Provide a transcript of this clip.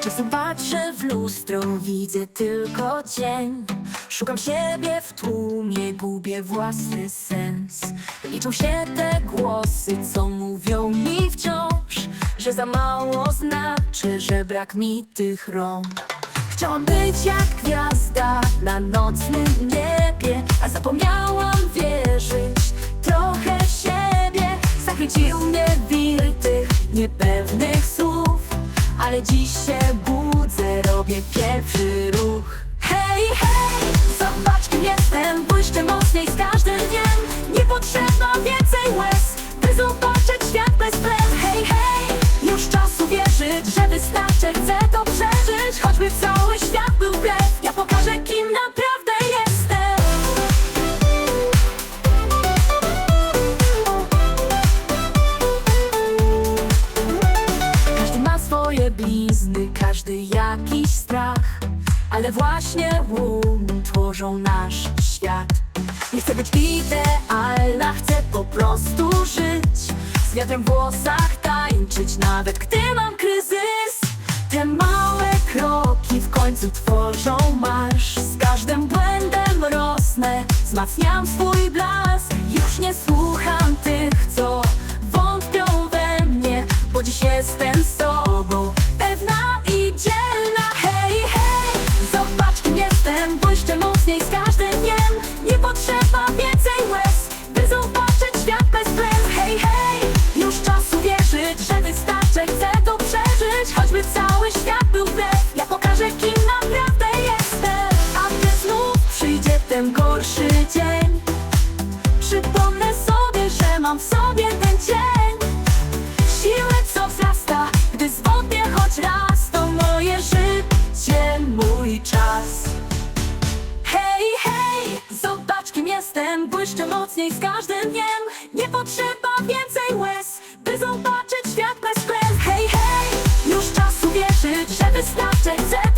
Czasem patrzę w lustro, widzę tylko cień. Szukam siebie w tłumie, gubię własny sens. Liczą się te głosy, co mówią mi wciąż Że za mało znaczy, że brak mi tych rąk. Chciałam być jak gwiazda na nocnym niebie A zapomniałam wierzyć trochę w siebie. Zachwycił mnie wir tych niepewnych słów Ale dziś się budzę, robię pierwszy ruch. Hej, hej, zobacz kim jestem. Błyszczę mocniej z blizny, każdy jakiś strach. Ale właśnie łun tworzą nasz świat. Nie chcę być idealna, chcę po prostu żyć. Z wiatrem w włosach tańczyć, nawet gdy mam kryzys. Te małe kroki w końcu tworzą marsz. Z każdym błędem rosnę, wzmacniam swój blask. Już nie słucham tych, co mam w sobie ten cień. Siłę, co wzrasta, gdy zwodnię choć raz To moje życie, mój czas. Hej, hej, zobacz kim jestem. Błyszczę mocniej z każdym dniem. Nie potrzeba więcej łez, by zobaczyć świat bez klęsk. Hej, hej, już czas uwierzyć, że wystarczy.